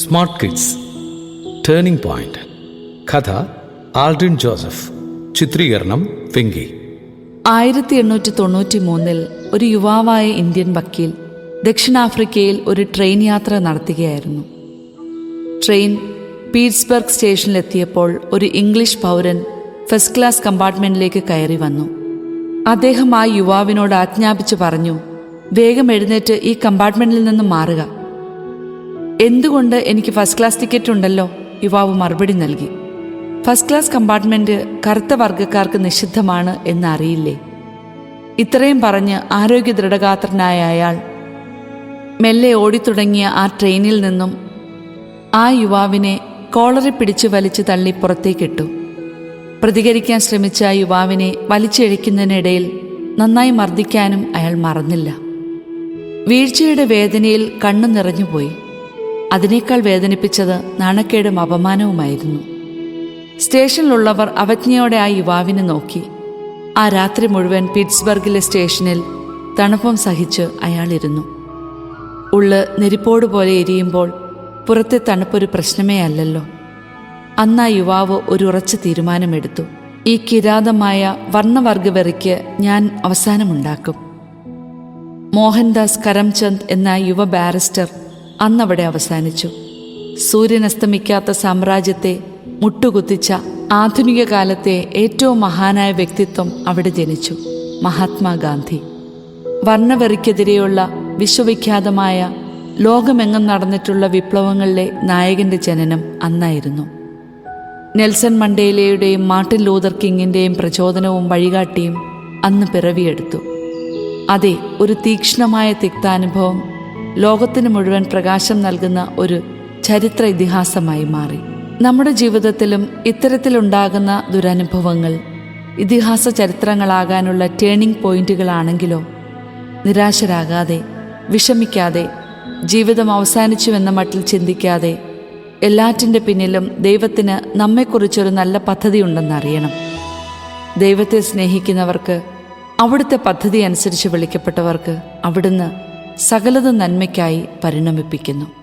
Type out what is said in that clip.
Smart kids turning point. കഥ ആൽഡ്രിൻ ജോസഫ്. ചിത്രീകരണം വെങ്കി ആയിരത്തി എണ്ണൂറ്റി തൊണ്ണൂറ്റി മൂന്നിൽ ഒരു യുവാവായ ഇന്ത്യൻ വക്കീൽ ദക്ഷിണാഫ്രിക്കയിൽ ഒരു ട്രെയിൻ യാത്ര നടത്തുകയായിരുന്നു. ട്രെയിൻ പീറ്റ്സ്ബർഗ് സ്റ്റേഷനിലെത്തിയപ്പോൾ ഒരു ഇംഗ്ലീഷ് പൗരൻ ഫസ്റ്റ് ക്ലാസ് കമ്പാർട്ട്മെന്റിലേക്ക് കയറി വന്നു. അദ്ദേഹം ആ യുവാവിനോട് ആജ്ഞാപിച്ചു പറഞ്ഞു വേഗം എഴുന്നേറ്റ് ഈ കമ്പാർട്ട്മെന്റിൽ നിന്ന് മാറുക. എന്തുകൊണ്ട് എനിക്ക് ഫസ്റ്റ് ക്ലാസ് ടിക്കറ്റ് ഉണ്ടല്ലോ? യുവാവ് മറുപടി നൽകി. ഫസ്റ്റ് ക്ലാസ് കമ്പാർട്ട്മെന്റ് കറുത്ത വർഗക്കാർക്ക് നിഷിദ്ധമാണ് എന്നറിയില്ലേ? ഇത്രയും പറഞ്ഞ് ആരോഗ്യ ദൃഢഗാത്രനായ അയാൾ മെല്ലെ ഓടിത്തുടങ്ങിയ ആ ട്രെയിനിൽ നിന്നും ആ യുവാവിനെ കോളറി പിടിച്ചു വലിച്ചു തള്ളി പുറത്തേക്കിട്ടു. പ്രതികരിക്കാൻ ശ്രമിച്ച ആ യുവാവിനെ വലിച്ചിഴയ്ക്കുന്നതിനിടയിൽ നന്നായി മർദ്ദിക്കാനും അയാൾ മറന്നില്ല. വീഴ്ചയുടെ വേദനയിൽ കണ്ണു നിറഞ്ഞുപോയി. അതിനേക്കാൾ വേദനിപ്പിച്ചത് നാണക്കേടും അപമാനവുമായിരുന്നു. സ്റ്റേഷനിലുള്ളവർ അവജ്ഞയോടെ ആ യുവാവിനെ നോക്കി. ആ രാത്രി മുഴുവൻ പിറ്റ്സ്ബർഗിലെ സ്റ്റേഷനിൽ തണുപ്പം സഹിച്ച് അയാളിരുന്നു. ഉള്ള് നെരിപ്പോട് പോലെ എരിയുമ്പോൾ പുറത്തെ തണുപ്പൊരു പ്രശ്നമേ അല്ലല്ലോ. അന്ന് ആ യുവാവ് ഒരു ഉറച്ച തീരുമാനമെടുത്തു. ഈ കിരാതമായ വർണവർഗവെറിക്ക് ഞാൻ അവസാനമുണ്ടാക്കും. മോഹൻദാസ് കരംചന്ദ് എന്ന യുവ ബാരിസ്റ്റർ അന്നവിടെ അവസാനിച്ചു. സൂര്യൻ അസ്തമിക്കാത്ത സാമ്രാജ്യത്തെ മുട്ടുകുത്തിച്ച ആധുനിക കാലത്തെ ഏറ്റവും മഹാനായ വ്യക്തിത്വം അവിടെ ജനിച്ചു മഹാത്മാഗാന്ധി വർണവെറിക്കെതിരെയുള്ള വിശ്വവിഖ്യാതമായ ലോകമെങ്ങും നടന്നിട്ടുള്ള വിപ്ലവങ്ങളിലെ നായകന്റെ ജനനം അന്നായിരുന്നു. നെൽസൺ മണ്ടേലയുടെയും മാർട്ടിൻ ലൂതർ കിങ്ങിന്റെയും പ്രചോദനവും വഴികാട്ടിയും അന്ന് പിറവിയെടുത്തു. അതെ ഒരു തീക്ഷ്ണമായ തിക്താനുഭവം ലോകത്തിന് മുഴുവൻ പ്രകാശം നൽകുന്ന ഒരു ചരിത്ര ഇതിഹാസമായി മാറി. നമ്മുടെ ജീവിതത്തിലും ഇത്തരത്തിലുണ്ടാകുന്ന ദുരനുഭവങ്ങൾ ഇതിഹാസ ചരിത്രങ്ങളാകാനുള്ള ടേണിംഗ് പോയിന്റുകളാണെങ്കിലോ നിരാശരാകാതെ വിഷമിക്കാതെ ജീവിതം അവസാനിച്ചുവെന്ന മട്ടിൽ ചിന്തിക്കാതെ എല്ലാറ്റിന്റെ പിന്നിലും ദൈവത്തിന് നമ്മെക്കുറിച്ചൊരു നല്ല പദ്ധതിയുണ്ടെന്നറിയണം. ദൈവത്തെ സ്നേഹിക്കുന്നവർക്ക് അവിടുത്തെ പദ്ധതി അനുസരിച്ച് വിളിക്കപ്പെട്ടവർക്ക് അവിടുന്ന് സകലതും നന്മയ്ക്കായി പരിണമിപ്പിക്കുന്നു.